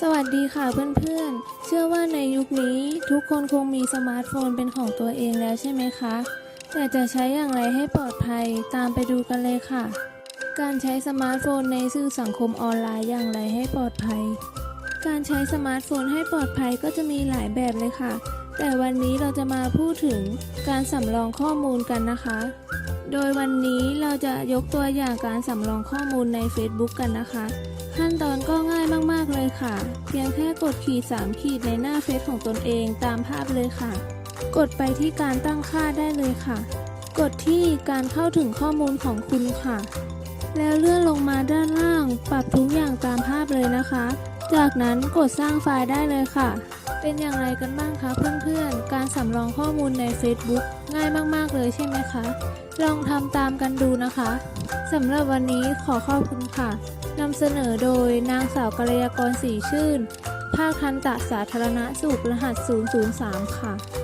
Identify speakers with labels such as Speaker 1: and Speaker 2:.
Speaker 1: สวัสดีค่ะเพื่อนๆ เชื่อว่าในยุคนี้ทุกคนคงมีสมาร์ทโฟนเป็นของตัวเองแล้วใช่ไหมคะ แต่จะใช้อย่างไรให้ปลอดภัยตามไปดูกันเลยค่ะ การใช้สมาร์ทโฟนในสื่อสังคมออนไลน์อย่างไรให้ปลอดภัย การใช้สมาร์ทโฟนให้ปลอดภัยก็จะมีหลายแบบเลยค่ะ แต่วันนี้เราจะมาพูดถึงการสำรองข้อมูลกันนะคะ โดยวันนี้เราจะยกตัวอย่างการสำรองข้อมูลใน Facebook กันนะคะ ขั้นตอน เลยค่ะ เพียงแค่กดขีด3ขีดในหน้าเฟซของตนเองตามภาพเลยค่ะ กดไปที่การตั้งค่าได้เลยค่ะ กดที่การเข้าถึงข้อมูลของคุณค่ะ แล้วเลื่อนลงมาด้านล่าง ปรับทุกอย่างตามภาพเลยนะคะ จากนั้นกดสร้างไฟล์ได้เลยค่ะ เป็นอย่างไรกันบ้างคะเพื่อนๆ การสำรองข้อมูลใน Facebook ง่ายมากๆเลยใช่ไหมคะ ลองทำตามกันดูนะคะสำหรับวันนี้ขอขอบคุณค่ะ นำเสนอโดยนางสาวกัลยากรสีชื่น ภาคันตะสาธารณสุขรหัส 003 ค่ะ